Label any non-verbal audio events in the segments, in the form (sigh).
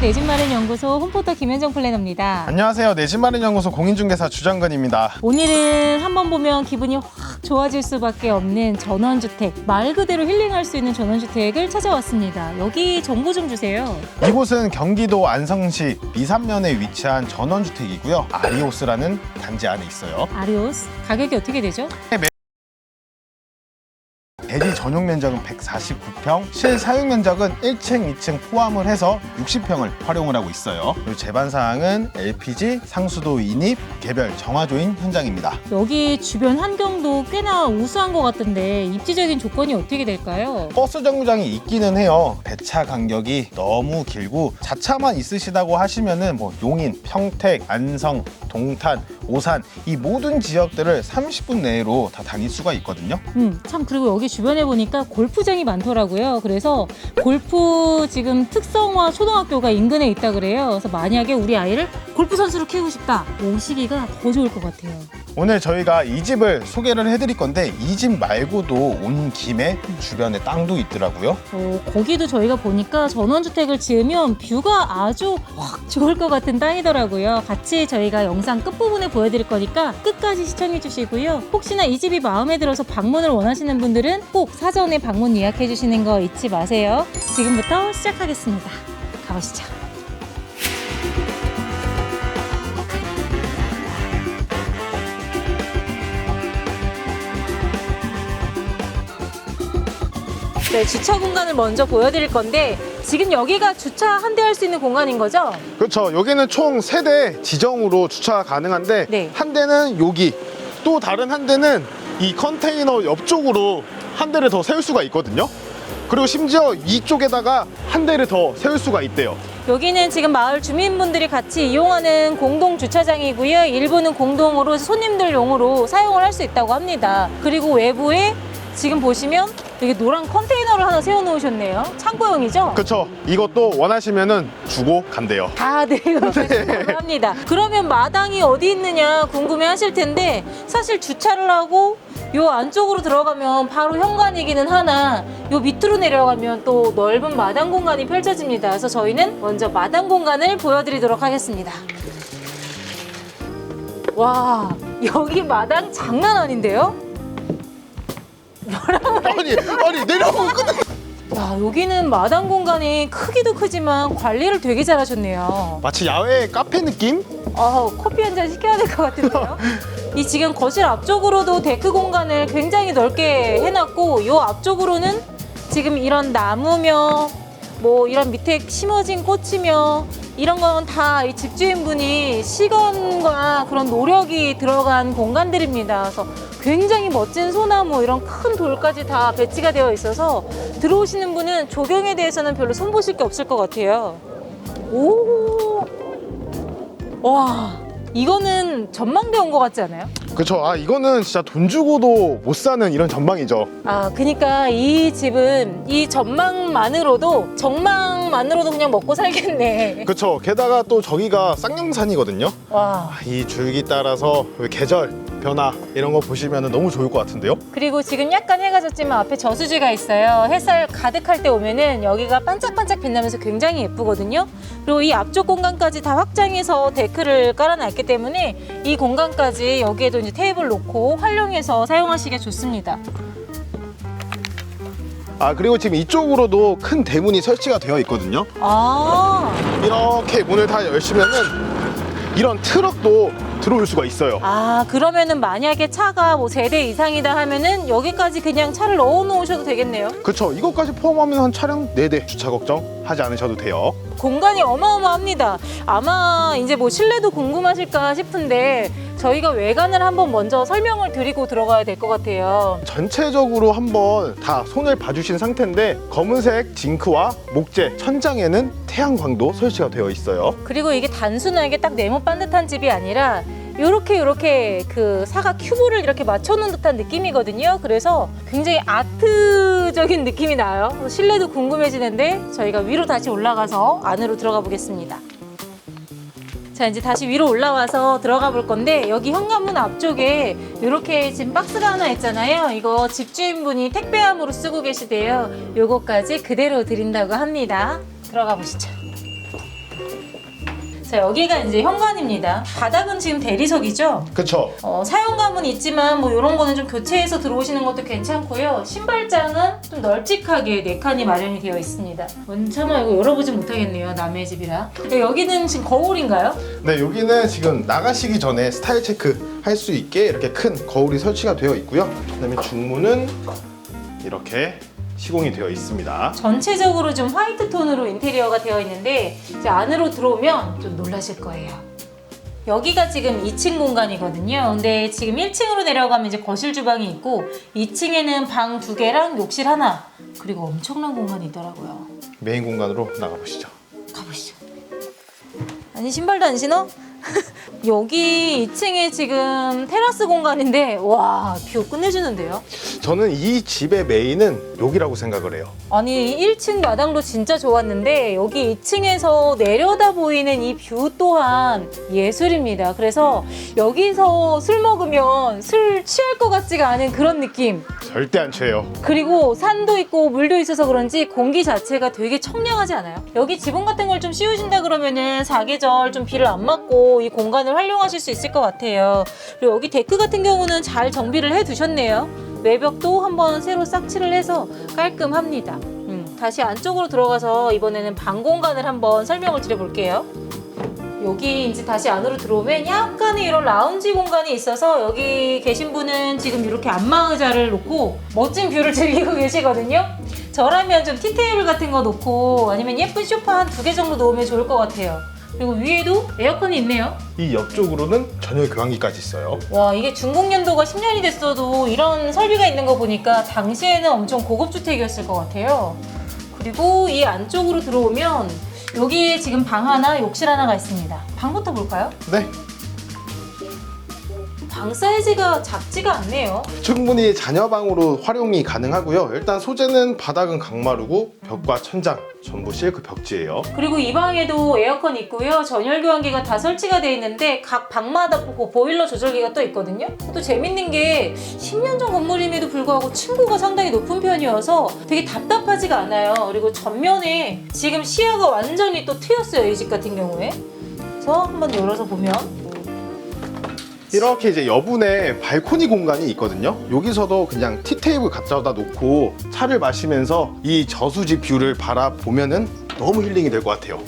내 집 마련 연구소 홈포터 김현정 플래너입니다. 안녕하세요. 내 집 마련 연구소 공인중개사 주정근입니다. 오늘은 한번 보면 기분이 확 좋아질 수밖에 없는 전원주택, 말 그대로 힐링할 수 있는 전원주택을 찾아왔습니다. 여기 정보 좀 주세요. 이곳은 경기도 안성시 미산면에 위치한 전원주택이고요. 아리오스라는 단지 안에 있어요. 아리오스, 가격이 어떻게 되죠? 대지 전용 면적은 149평, 실 사용 면적은 1층, 2층 포함을 해서 60평을 활용을 하고 있어요. 그리고 제반 사항은 LPG, 상수도 인입, 개별 정화조인 현장입니다. 여기 주변 환경도 꽤나 우수한 것 같은데 입지적인 조건이 어떻게 될까요? 버스 정류장이 있기는 해요. 배차 간격이 너무 길고 자차만 있으시다고 하시면은 뭐 용인, 평택, 안성, 동탄, 오산 이 모든 지역들을 30분 내로 다 다닐 수가 있거든요. 음, 참 그리고 여기 주변에 보니까 골프장이 많더라고요. 그래서 골프 지금 특성화 초등학교가 인근에 있다 그래요. 그래서 만약에 우리 아이를 골프 선수로 키우고 싶다. 오시기가 더 좋을 것 같아요. 오늘 저희가 이 집을 소개를 해드릴 건데 이 집 말고도 온 김에 주변에 땅도 있더라고요. 어, 거기도 저희가 보니까 전원주택을 지으면 뷰가 아주 확 좋을 것 같은 땅이더라고요. 같이 저희가 영상 끝부분에 보여드릴 거니까 끝까지 시청해 주시고요. 혹시나 이 집이 마음에 들어서 방문을 원하시는 분들은 꼭 사전에 방문 예약해 주시는 거 잊지 마세요. 지금부터 시작하겠습니다. 가보시죠. 네, 주차 공간을 먼저 보여드릴 건데 지금 여기가 주차 한 대 할 수 있는 공간인 거죠? 그렇죠. 여기는 총 세 대 지정으로 주차가 가능한데 네. 한 대는 여기 또 다른 한 대는 이 컨테이너 옆쪽으로 한 대를 더 세울 수가 있거든요. 그리고 심지어 이쪽에다가 한 대를 더 세울 수가 있대요. 여기는 지금 마을 주민분들이 같이 이용하는 공동 주차장이고요. 일부는 공동으로 손님들용으로 사용을 할 수 있다고 합니다. 그리고 외부에 지금 보시면 여기 노란 컨테이너를 하나 세워놓으셨네요. 창고용이죠? 그렇죠. 이것도 원하시면은 주고 간대요. 아, 네, (laughs) 이거 합니다. 그러면 마당이 어디 있느냐 궁금해 하실 텐데 사실 주차를 하고 요 안쪽으로 들어가면 바로 현관이기는 하나 요 밑으로 내려가면 또 넓은 마당 공간이 펼쳐집니다. 그래서 저희는 먼저 마당 공간을 보여드리도록 하겠습니다. 와, 여기 마당 장난 아닌데요? 아니, 아니 내려오면 끝내. 야, 여기는 마당 공간이 크기도 크지만 관리를 되게 잘하셨네요. 마치 야외 카페 느낌? 아, 커피 한 잔 시켜야 될 것 같은데요. (laughs) 이 지금 거실 앞쪽으로도 데크 공간을 굉장히 넓게 해놨고 요 앞쪽으로는 지금 이런 나무며 뭐 이런 밑에 심어진 꽃이며 이런 건 다 이 집주인분이 시간과 그런 노력이 들어간 공간들입니다. 그래서 굉장히 멋진 소나무 이런 큰 돌까지 다 배치가 되어 있어서 들어오시는 분은 조경에 대해서는 별로 손보실 게 없을 것 같아요. 오, 와, 이거는 전망대 온 것 같지 않아요? 그렇죠. 아 이거는 진짜 돈 주고도 못 사는 이런 전망이죠. 아, 그러니까 이 집은 이 전망만으로도 정망만으로도 그냥 먹고 살겠네. 그렇죠. 게다가 또 저기가 쌍용산이거든요. 와. 아, 이 줄기 따라서 계절 변화 이런 거 보시면 너무 좋을 것 같은데요. 그리고 지금 약간 해가 졌지만 앞에 저수지가 있어요. 햇살 가득할 때 오면은 여기가 반짝반짝 빛나면서 굉장히 예쁘거든요. 그리고 이 앞쪽 공간까지 다 확장해서 데크를 깔아놨기 때문에 이 공간까지 여기에도 이제 테이블 놓고 활용해서 사용하시기가 좋습니다. 아 그리고 지금 이쪽으로도 큰 대문이 설치가 되어 있거든요. 아, 이렇게 문을 다 열시면은 이런 트럭도 들어올 수가 있어요. 아 그러면은 만약에 차가 뭐 세대 이상이다 하면은 여기까지 그냥 차를 넣어 놓으셔도 되겠네요. 그렇죠. 이것까지 포함하면 한 차량 4대 주차 걱정 하지 않으셔도 돼요. 공간이 어마어마합니다. 아마 이제 뭐 실내도 궁금하실까 싶은데 저희가 외관을 한번 먼저 설명을 드리고 들어가야 될 것 같아요. 전체적으로 한번 다 손을 봐주신 상태인데 검은색 징크와 목재, 천장에는 태양광도 설치가 되어 있어요. 그리고 이게 단순하게 딱 네모 반듯한 집이 아니라 요렇게 요렇게 그 사각 큐브를 이렇게 맞춰놓은 듯한 느낌이거든요. 그래서 굉장히 아트적인 느낌이 나요. 실내도 궁금해지는데 저희가 위로 다시 올라가서 안으로 들어가 보겠습니다. 자 이제 다시 위로 올라와서 들어가 볼 건데 여기 현관문 앞쪽에 이렇게 지금 박스가 하나 있잖아요. 이거 집주인분이 택배함으로 쓰고 계시대요. 요거까지 그대로 드린다고 합니다. 들어가 보시죠 자, 여기가 이제 현관입니다. 바닥은 지금 대리석이죠? 그쵸? 어, 사용감은 있지만 뭐 이런 거는 좀 교체해서 들어오시는 것도 괜찮고요. 신발장은 좀 널찍하게 네 칸이 마련이 되어 있습니다. 원차마 이거 열어보지 못하겠네요. 남의 집이라. 여기는 지금 거울인가요? 네, 여기는 지금 나가시기 전에 스타일 체크 할 수 있게 이렇게 큰 거울이 설치가 되어 있고요. 그다음에 중문은 이렇게 시공이 되어 있습니다. 전체적으로 좀 화이트 톤으로 인테리어가 되어 있는데 이제 안으로 들어오면 좀 놀라실 거예요. 여기가 지금 2층 공간이거든요. 근데 지금 1층으로 내려가면 이제 거실 주방이 있고 2층에는 방 두 개랑 욕실 하나 그리고 엄청난 공간이 있더라고요. 메인 공간으로 나가 보시죠. 가보시죠. 아니 신발도 안 신어? (laughs) 여기 2층에 지금 테라스 공간인데 와 뷰 끝내주는데요. 저는 이 집의 메인은 여기라고 생각을 해요. 아니 1층 마당도 진짜 좋았는데 여기 2층에서 내려다 보이는 이 뷰 또한 예술입니다. 그래서 여기서 술 먹으면 술 취할 것 같지가 않은 그런 느낌. 절대 안 취해요. 그리고 산도 있고 물도 있어서 그런지 공기 자체가 되게 청량하지 않아요? 여기 지붕 같은 걸 좀 씌우신다 그러면은 사계절 좀 비를 안 맞고 이 공간을 활용하실 수 있을 것 같아요. 그리고 여기 데크 같은 경우는 잘 정비를 해 두셨네요. 외벽도 한번 새로 싹칠을 해서 깔끔합니다. 음, 다시 안쪽으로 들어가서 이번에는 방 공간을 한번 설명을 드려볼게요. 여기 이제 다시 안으로 들어오면 약간의 이런 라운지 공간이 있어서 여기 계신 분은 지금 이렇게 안마 의자를 놓고 멋진 뷰를 (laughs) 즐기고 계시거든요. 저라면 좀 티테이블 같은 거 놓고 아니면 예쁜 소파 한 두 개 정도 놓으면 좋을 것 같아요. 그리고 위에도 에어컨이 있네요. 이 옆쪽으로는 전열 교환기까지 있어요. 와 이게 준공연도가 10년이 됐어도 이런 설비가 있는 거 보니까 당시에는 엄청 고급 주택이었을 것 같아요. 그리고 이 안쪽으로 들어오면 여기에 지금 방 하나, 욕실 하나가 있습니다. 방부터 볼까요? 네, 방 사이즈가 작지가 않네요. 충분히 자녀방으로 활용이 가능하고요. 일단 소재는 바닥은 강마루고 벽과 천장 전부 실크 벽지예요. 그리고 이 방에도 에어컨 있고요. 전열 교환기가 다 설치가 되어 있는데 각 방마다 보- 보일러 조절기가 또 있거든요. 또 재밌는 게 10년 전 건물임에도 불구하고 층고가 상당히 높은 편이어서 되게 답답하지가 않아요. 그리고 전면에 지금 시야가 완전히 또 트였어요. 이 집 같은 경우에. 그래서 한번 열어서 보면 이렇게 이제 여분의 발코니 공간이 있거든요. 여기서도 그냥 티테이블 갖다 놓고 차를 마시면서 이 저수지 뷰를 바라보면은 너무 힐링이 될 것 같아요.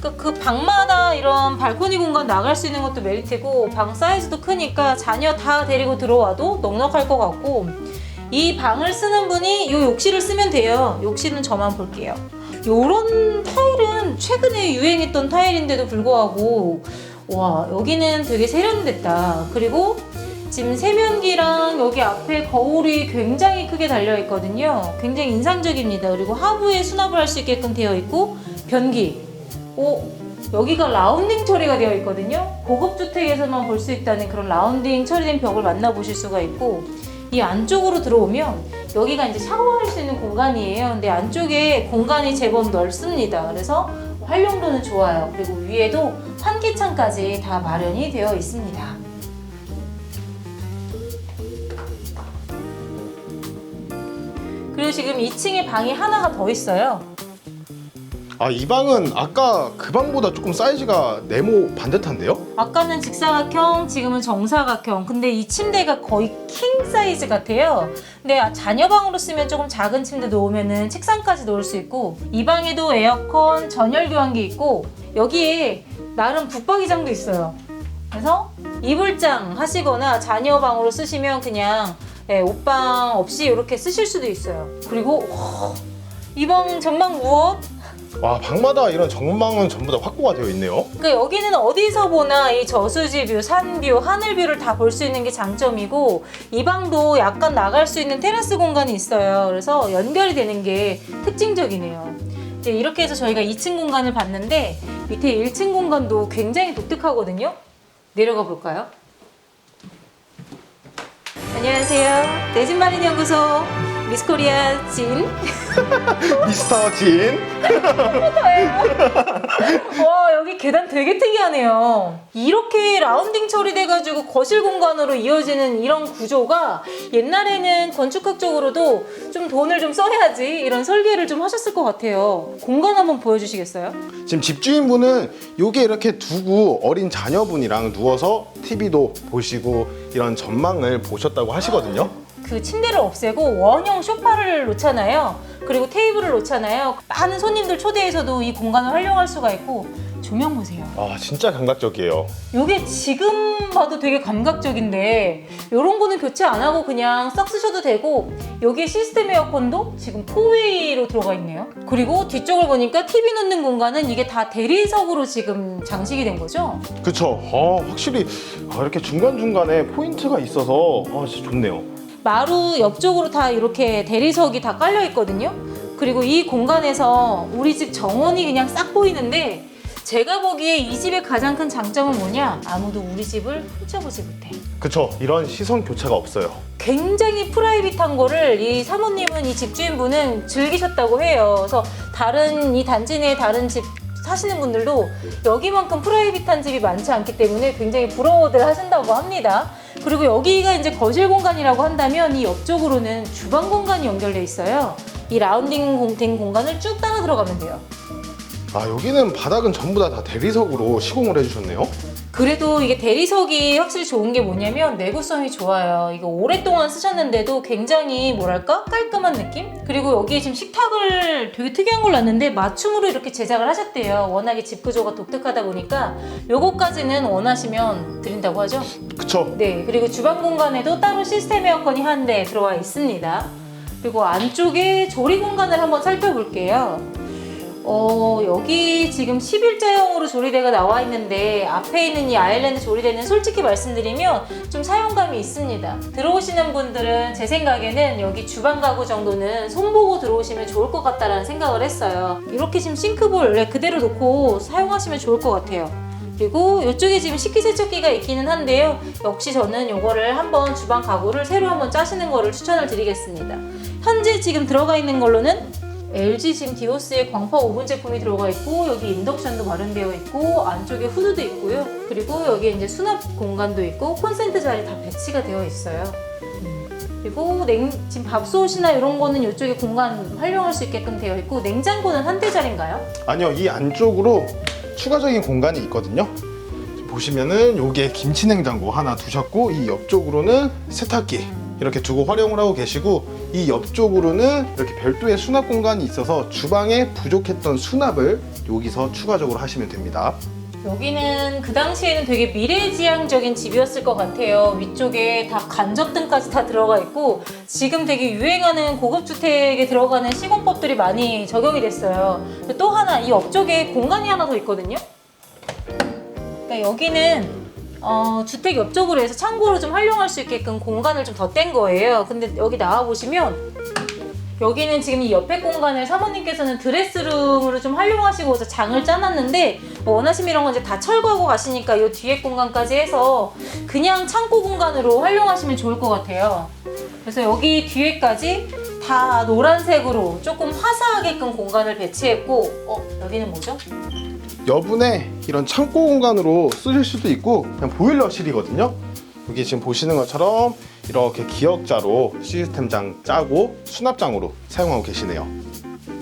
그, 그 방마다 이런 발코니 공간 나갈 수 있는 것도 메리트고 방 사이즈도 크니까 자녀 다 데리고 들어와도 넉넉할 것 같고 이 방을 쓰는 분이 이 욕실을 쓰면 돼요. 욕실은 저만 볼게요. 요런 타일은 최근에 유행했던 타일인데도 불구하고 와 여기는 되게 세련됐다. 그리고 지금 세면기랑 여기 앞에 거울이 굉장히 크게 달려 있거든요. 굉장히 인상적입니다. 그리고 하부에 수납을 할 수 있게끔 되어 있고 변기 오, 여기가 라운딩 처리가 되어 있거든요. 고급 주택에서만 볼 수 있다는 그런 라운딩 처리된 벽을 만나보실 수가 있고 이 안쪽으로 들어오면 여기가 이제 샤워할 수 있는 공간이에요. 근데 안쪽에 공간이 제법 넓습니다. 그래서 활용도는 좋아요. 그리고 위에도 환기창까지 다 마련이 되어 있습니다. 그리고 지금 2층에 방이 하나가 더 있어요. 아, 이 방은 아까 그 방보다 조금 사이즈가 네모 반듯한데요? 아까는 직사각형, 지금은 정사각형. 근데 이 침대가 거의 킹 사이즈 같아요. 근데 아, 자녀방으로 쓰면 조금 작은 침대 놓으면은 책상까지 놓을 수 있고 이 방에도 에어컨, 전열 교환기 있고 여기에 나름 붙박이장도 있어요. 그래서 이불장 하시거나 자녀방으로 쓰시면 그냥 예, 옷방 없이 이렇게 쓰실 수도 있어요. 그리고 이 방 전망 무엇? 와, 방마다 이런 전망은 전부 다 확보가 되어 있네요. 그러니까 여기는 어디서 보나 이 저수지 뷰, 산 뷰, 하늘 뷰를 다 볼 수 있는 게 장점이고 이 방도 약간 나갈 수 있는 테라스 공간이 있어요. 그래서 연결이 되는 게 특징적이네요. 이제 이렇게 해서 저희가 2층 공간을 봤는데 밑에 1층 공간도 굉장히 독특하거든요. 내려가 볼까요? 안녕하세요. 내 집 마련 연구소 미스코리아 진. (laughs) 미스터 진. (laughs) 와 여기 계단 되게 특이하네요. 이렇게 라운딩 처리돼가지고 거실 공간으로 이어지는 이런 구조가 옛날에는 건축학적으로도 좀 돈을 좀 써야지 이런 설계를 좀 하셨을 것 같아요. 공간 한번 보여주시겠어요? 지금 집주인분은 요게 이렇게 두고 어린 자녀분이랑 누워서 TV도 보시고 이런 전망을 보셨다고 하시거든요. 그 침대를 없애고 원형 소파를 놓잖아요. 그리고 테이블을 놓잖아요. 많은 손님들 초대해서도 이 공간을 활용할 수가 있고 조명 보세요. 아 진짜 감각적이에요. 이게 지금 봐도 되게 감각적인데 이런 거는 교체 안 하고 그냥 싹 쓰셔도 되고 여기에 시스템 에어컨도 지금 포웨이로 들어가 있네요. 그리고 뒤쪽을 보니까 TV 넣는 공간은 이게 다 대리석으로 지금 장식이 된 거죠. 그쵸. 아, 확실히 아, 이렇게 중간중간에 포인트가 있어서 아, 진짜 좋네요. 마루 옆쪽으로 다 이렇게 대리석이 다 깔려 있거든요. 그리고 이 공간에서 우리 집 정원이 그냥 싹 보이는데 제가 보기에 이 집의 가장 큰 장점은 뭐냐? 아무도 우리 집을 훔쳐보지 못해. 그쵸. 이런 시선 교체가 없어요. 굉장히 프라이빗한 거를 이 사모님은 이 집주인분은 즐기셨다고 해요. 그래서 다른 이 단지 내 다른 집 사시는 분들도 여기만큼 프라이빗한 집이 많지 않기 때문에 굉장히 부러워들 하신다고 합니다. 그리고 여기가 이제 거실 공간이라고 한다면 이 옆쪽으로는 주방 공간이 연결돼 있어요. 이 라운딩 공- 된 공간을 쭉 따라 들어가면 돼요. 아 여기는 바닥은 전부 다, 다 대리석으로 시공을 해주셨네요. 그래도 이게 대리석이 확실히 좋은 게 뭐냐면 내구성이 좋아요. 이거 오랫동안 쓰셨는데도 굉장히 뭐랄까 깔끔한 느낌? 그리고 여기에 지금 식탁을 되게 특이한 걸 놨는데 맞춤으로 이렇게 제작을 하셨대요. 워낙에 집 구조가 독특하다 보니까 요거까지는 원하시면 드린다고 하죠. 그쵸. 네, 그리고 주방 공간에도 따로 시스템 에어컨이 한 대 들어와 있습니다. 그리고 안쪽에 조리 공간을 한번 살펴볼게요. 어, 여기 지금 11자형으로 조리대가 나와 있는데 앞에 있는 이 아일랜드 조리대는 솔직히 말씀드리면 좀 사용감이 있습니다. 들어오시는 분들은 제 생각에는 여기 주방 가구 정도는 손보고 들어오시면 좋을 것 같다라는 생각을 했어요. 이렇게 지금 싱크볼 그대로 놓고 사용하시면 좋을 것 같아요. 그리고 이쪽에 지금 식기세척기가 있기는 한데요. 역시 저는 이거를 한번 주방 가구를 새로 한번 짜시는 거를 추천을 드리겠습니다. 현재 지금 들어가 있는 걸로는 LG 지금 디오스의 광파 오븐 제품이 들어가 있고 여기 인덕션도 마련되어 있고 안쪽에 후드도 있고요. 그리고 여기 이제 수납 공간도 있고 콘센트 자리 다 배치가 되어 있어요. 음. 그리고 냉, 지금 밥솥이나 이런 거는 이쪽에 공간 활용할 수 있게끔 되어 있고 냉장고는 한 대짜리인가요? 아니요 이 안쪽으로 추가적인 공간이 있거든요. 보시면은 요게 김치 냉장고 하나 두셨고 이 옆쪽으로는 세탁기 이렇게 두고 활용을 하고 계시고 이 옆쪽으로는 이렇게 별도의 수납 공간이 있어서 주방에 부족했던 수납을 여기서 추가적으로 하시면 됩니다. 여기는 그 당시에는 되게 미래지향적인 집이었을 것 같아요. 위쪽에 다 간접등까지 다 들어가 있고 지금 되게 유행하는 고급 주택에 들어가는 시공법들이 많이 적용이 됐어요. 또 하나 이 옆쪽에 공간이 하나 더 있거든요. 그러니까 여기는 어, 주택 옆쪽으로 해서 창고로 좀 활용할 수 있게끔 공간을 좀 덧댄 거예요. 근데 여기 나와 보시면 여기는 지금 이 옆에 공간을 사모님께서는 드레스룸으로 좀 활용하시고서 장을 짜놨는데 뭐 원하시면 이런 건 이제 다 철거하고 가시니까 이 뒤에 공간까지 해서 그냥 창고 공간으로 활용하시면 좋을 것 같아요. 그래서 여기 뒤에까지 다 노란색으로 조금 화사하게끔 공간을 배치했고 어 여기는 뭐죠? 여분의 이런 창고 공간으로 쓰실 수도 있고 그냥 보일러실이거든요. 여기 지금 보시는 것처럼 이렇게 기역자로 시스템장 짜고 수납장으로 사용하고 계시네요.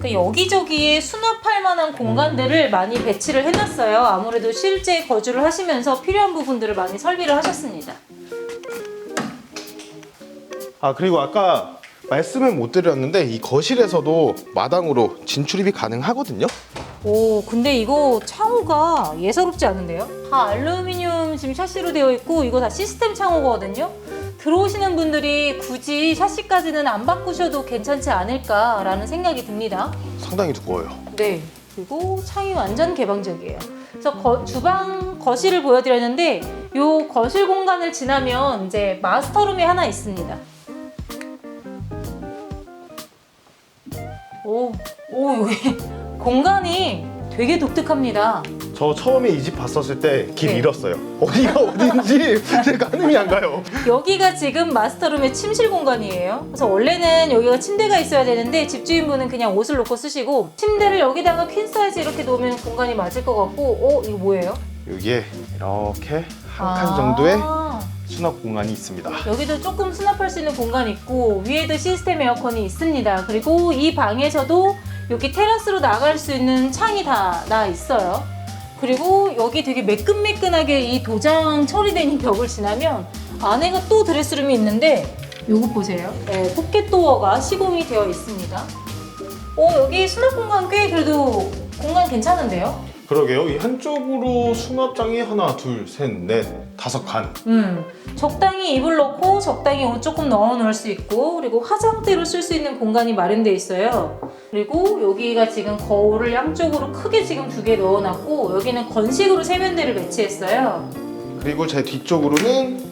그 여기저기에 수납할 만한 공간들을 많이 배치를 해놨어요. 아무래도 실제 거주를 하시면서 필요한 부분들을 많이 설비를 하셨습니다. 아 그리고 아까 말씀을 못 드렸는데 이 거실에서도 마당으로 진출입이 가능하거든요. 오, 근데 이거 창호가 예사롭지 않은데요? 다 알루미늄 지금 샤시로 되어 있고 이거 다 시스템 창호거든요. 들어오시는 분들이 굳이 샤시까지는 안 바꾸셔도 괜찮지 않을까라는 생각이 듭니다. 상당히 두꺼워요. 네. 그리고 창이 완전 개방적이에요. 그래서 거- 주방 거실을 보여드렸는데 요 거실 공간을 지나면 이제 마스터룸이 하나 있습니다. 오, 오 여기 공간이 되게 독특합니다. 저 처음에 이 집 봤었을 때 길 네. 잃었어요. 어디가 어딘지 (laughs) 제가 가늠이 안 가요. 여기가 지금 마스터룸의 침실 공간이에요. 그래서 원래는 여기가 침대가 있어야 되는데 집주인분은 그냥 옷을 놓고 쓰시고 침대를 여기다가 퀸 사이즈 이렇게 놓으면 공간이 맞을 것 같고, 어 이거 뭐예요? 여기에 이렇게 한칸 아. 정도의 수납 공간이 있습니다. 여기도 조금 수납할 수 있는 공간이 있고 위에도 시스템 에어컨이 있습니다. 그리고 이 방에서도 여기 테라스로 나갈 수 있는 창이 다 나 있어요. 그리고 여기 되게 매끈매끈하게 이 도장 처리된 이 벽을 지나면 안에가 또 드레스룸이 있는데 요거 보세요. 네, 포켓 도어가 시공이 되어 있습니다. 오 여기 수납 공간 꽤 그래도 공간 괜찮은데요? 그러게요. 이 한쪽으로 수납장이 하나, 둘, 셋, 넷, 다섯 칸. 음, 적당히 이불 넣고 적당히 옷 조금 넣어 놓을 수 있고 그리고 화장대로 쓸 수 있는 공간이 마련돼 있어요. 그리고 여기가 지금 거울을 양쪽으로 크게 지금 두 개 넣어놨고 여기는 건식으로 세면대를 배치했어요. 그리고 제 뒤쪽으로는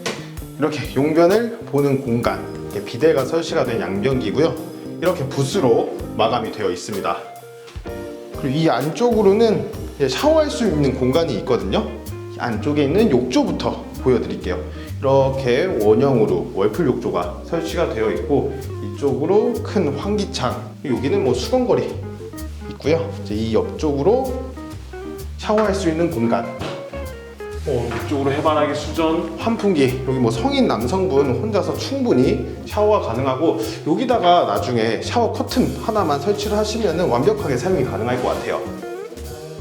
이렇게 용변을 보는 공간. 이렇게 비대가 설치가 된 양변기고요. 이렇게 붓으로 마감이 되어 있습니다. 그리고 이 안쪽으로는 샤워할 수 있는 공간이 있거든요. 이 안쪽에 있는 욕조부터 보여드릴게요. 이렇게 원형으로 월풀 욕조가 설치가 되어 있고 이쪽으로 큰 환기창, 여기는 뭐 수건거리 있고요. 이제 이 옆쪽으로 샤워할 수 있는 공간. 어, 이쪽으로 해바라기 수전, 환풍기. 여기 뭐 성인 남성분 혼자서 충분히 샤워가 가능하고 여기다가 나중에 샤워 커튼 하나만 설치를 하시면 완벽하게 사용이 가능할 것 같아요.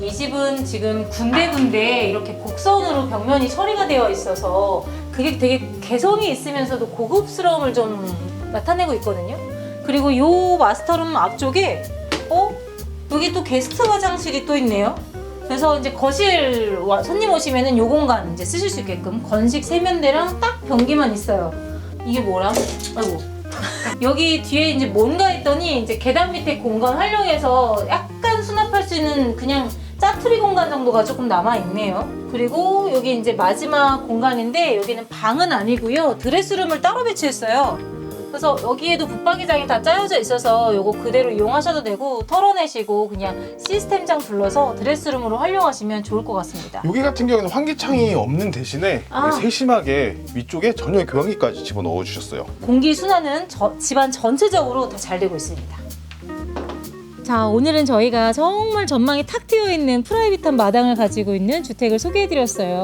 이 집은 지금 군데군데 이렇게 곡선으로 벽면이 처리가 되어 있어서 그게 되게 개성이 있으면서도 고급스러움을 좀 나타내고 있거든요. 그리고 이 마스터룸 앞쪽에 어 여기 또 게스트 화장실이 또 있네요. 그래서 이제 거실 와- 손님 오시면은 요 공간 이제 쓰실 수 있게끔 건식 세면대랑 딱 변기만 있어요. 이게 뭐람? 아이고. (laughs) 여기 뒤에 이제 뭔가 했더니 이제 계단 밑에 공간 활용해서 약간 수납할 수 있는 그냥 짜투리 공간 정도가 조금 남아 있네요. 그리고 여기 이제 마지막 공간인데 여기는 방은 아니고요. 드레스룸을 따로 배치했어요. 그래서 여기에도 붙박이장이 다 짜여져 있어서 요거 그대로 이용하셔도 되고 털어내시고 그냥 시스템장 둘러서 드레스룸으로 활용하시면 좋을 것 같습니다. 여기 같은 경우는 환기창이 없는 대신에 아. 세심하게 위쪽에 전용 교환기까지 집어넣어 주셨어요. 공기 순환은 저- 집안 전체적으로 더잘 되고 있습니다. 자, 오늘은 저희가 정말 전망이 탁 트여 있는 프라이빗한 마당을 가지고 있는 주택을 소개해 드렸어요.